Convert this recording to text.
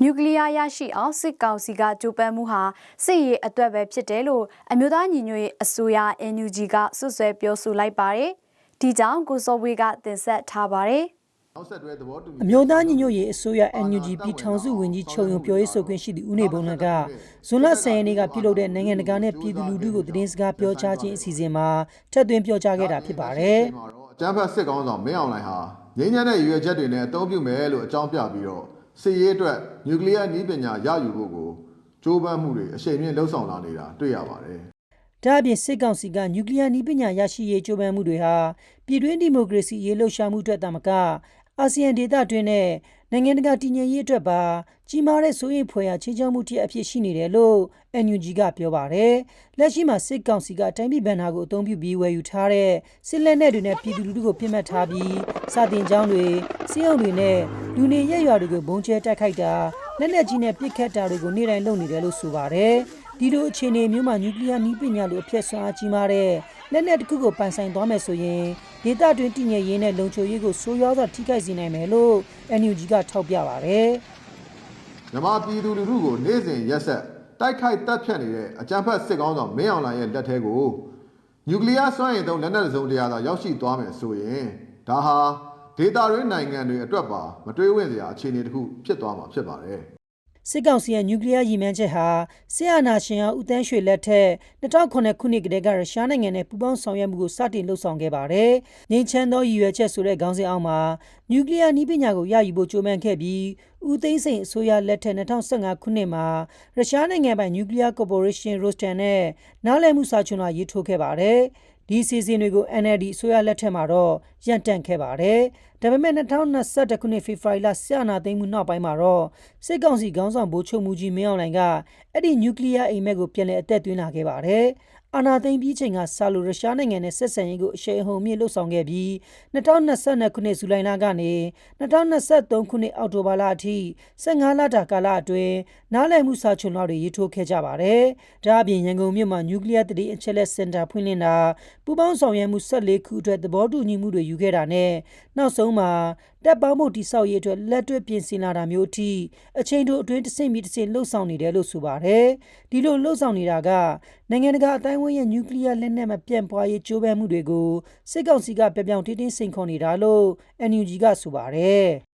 နျူကလ িয়ার ရရှိအောင်စစ်ကောင်စီကကြိုးပမ်းမှုဟာစစ်ရေးအတွက်ပဲဖြစ်တယ်လို့အမျိုးသားညီညွတ်ရေးအစိုးရ NUG ကစွပ်စွဲပြောဆိုလိုက်ပါတယ်။ဒီကြောင့်ကိုစောဝေးကတင်ဆက်ထားပါတယ်။နောက်ဆက်တွဲသဘောတူအမျိုးသားညီညွတ်ရေးအစိုးရ NUG ပြည်ထောင်စုဝန်ကြီးချုပ်ရုံပြောရေးဆိုခွင့်ရှိသူဦးနေဘုံလကဇွန်လ10ရက်နေ့ကပြုလုပ်တဲ့နိုင်ငံတကာနဲ့ပြည်သူလူထုကိုသတင်းစကားပြောကြားခြင်းအစီအစဉ်မှာထပ်သွင်းပြောကြားခဲ့တာဖြစ်ပါတယ်ဒီမှာတော့အကြမ်းဖက်စစ်ကောင်းဆောင်မင်းအောင်လှိုင်ဟာငြိမ်းချမ်းတဲ့ရည်ရွယ်ချက်တွေနဲ့အသုံးပြုမယ်လို့အကြောင်းပြပြီးတော့ စစ်ရေးအတွက်နျူကလ িয়ারနည်းပညာရယူဖို့ကိုကြိုးပမ်းမှုတွေအရှိန်မြင့်လှုံ့ဆော်လာနေတာတွေ့ရပါတယ် ။ဒါအပြင်စစ်ကောင်စီကနျူကလ িয়ারနည်းပညာရရှိရေးကြိုးပမ်းမှုတွေဟာပြည်တွင်းဒီမိုကရေစီရေးလှုပ်ရှားမှုအတွက်တာမကအာဆီယံဒေသတွင်းနဲ့နိုင်ငံတကာတည်ငြိမ်ရေးအတွက်ပါကြီးမားတဲ့စိုးရိမ်ဖွယ်ရာချင်းချောက်မှုတစ်အဖြစ်ရှိနေတယ်လို့ NUG ကပြောပါတယ်။လက်ရှိမှာစစ်ကောင်စီကတိုင်းပြည်ဗန်နာကိုအသုံးပြုပြီးဝယ်ယူထားတဲ့စစ်လက်နက်တွေနဲ့ပြည်သူလူထုကိုပြစ်မှတ်ထားပြီးစာတင်ကျောင်းတွေ စီးအုံတွေနဲ့လူနေရက်ရွာတွေကိုဘုံကျဲတိုက်ခိုက်တာလက်နက်ကြီးနဲ့ပစ်ခတ်တာတွေကိုနေ့တိုင်းလုပ်နေတယ်လို့ဆိုပါတယ်။ဒီလိုအခြေအနေမျိုးမှာနျူကလ িয়ারနည်းပညာလိုအဖြစ်ဆွမ်းအားကြီးမားတဲ့လက်နက်တစ်ခုကိုပိုင်ဆိုင်သွားမယ်ဆိုရင်ဒေသတွင်းတည်ငြိမ်ရေးနဲ့လုံခြုံရေးကိုဆိုးရွားစွာထိခိုက်စေနိုင်မယ်လို့ NUG ကထောက်ပြပါတယ်။ မြန်မာပြည်သူလူထုကိုနေ့စဉ်ရက်ဆက်တိုက်ခိုက်တပ်ဖြတ်နေတဲ့အကြမ်းဖက်စစ်ကောင်းဆောင်မင်းအောင်လှိုင်ရဲ့လက်ထဲကိုနျူကလ িয়ারစွမ်းရည်သုံးလက်နက်စုံတရားသာရောက်ရှိသွားမယ်ဆိုရင်ဒါဟာ ဒေတာရင်းနိုင်ငံတွေအတွက်ပါမတွေးဝင့်စရာအခြေအနေတစ်ခုဖြစ်သွားမှာဖြစ်ပါတယ် စစ်ကောင်စီရဲ့နျူကလ িয়ারရည်မှန်းချက်ဟာဆီယနာရှင်အောင်ဦးတန်းရွှေလက်ထက်2009ခုနှစ်ကတည်းကရုရှားနိုင်ငံနဲ့ပူးပေါင်းဆောင်ရွက်မှုကိုစတင်လှုပ်ဆောင်ခဲ့ပါတယ်။ငြိမ်းချမ်းသောရည်ရွယ်ချက်ဆိုတဲ့ခေါင်းစဉ်အောက်မှာနျူကလ িয়ারနည်းပညာကိုရယူဖို့ကြိုးပမ်းခဲ့ပြီးဦးသိန်းစိန်အစိုးရလက်ထက်2015ခုနှစ်မှာရုရှားနိုင်ငံပိုင်နျူကလ িয়ারကော်ပိုရေးရှင်းရိုစတန်နဲ့နားလည်မှုစာချွန်လွှာရေးထိုးခဲ့ပါတယ်။ ဒီစီစဉ်တွေကို NLD အစိုးရလက်ထက်မှာတော့ရန်တန့်ခဲ့ပါတယ်။ဒါပေမဲ့2021ခုနှစ်ဖေဖော်ဝါရီလဆီယနာသိမ်းမှုနောက်ပိုင်းမှာတော့စစ်ကောင်စီခေါင်းဆောင်ဗိုလ်ချုပ်မူကြီးမင်းအောင်လှိုင်ကအဲ့ဒီနျူကလ িয়ার အိမ်မက်ကိုပြန်လည်အသက်သွင်းလာခဲ့ပါတယ်။ အာနာသိမ့်ပြီးချိန်ကဆာလိုရုရှားနိုင်ငံနဲ့ဆက်ဆံရေးကိုအရှိန်အဟုန်မြင့်လှုပ်ဆောင်ခဲ့ပြီး2022ခုနှစ်ဇူလိုင်လကနေ2023ခုနှစ်အောက်တိုဘာလအထိ15လတာကာလအတွင်းနားလည်မှုစာချွန်လွှာတွေရေးထိုးခဲ့ကြပါတယ်။ဒါအပြင်ရန်ကုန်မြို့မှာနျူကလ িয়ার တတိအချက်လက်စင်တာဖွင့်လှစ်တာပူးပေါင်းဆောင်ရွက်မှု14ခုအတွက်သဘောတူညီမှုတွေယူခဲ့တာနဲ့နောက်ဆုံးမှာတပ်ပေါင်းမှုတိဆောက်ရေးအတွက်လက်တွဲပြင်ဆင်လာတာမျိုးအထိအချိန်တိုအတွင်းတစ်စိမ့်ပြီးတစ်စိမ့်လှုပ်ဆောင်နေတယ်လို့ဆိုပါတယ်။ဒီလိုလှုပ်ဆောင်နေတာကနိုင်ငံတကာအတိုင်းအဝန်းရဲ့နျူကလ িয়ার လက်နက်မပြန့်ပွားရေးကြိုးပမ်းမှုတွေကိုစစ်ကောင်စီကပြောင်ပြောင်တင်းတင်းစိန်ခေါ်နေတာလို့ NUG ကဆိုပါတယ်။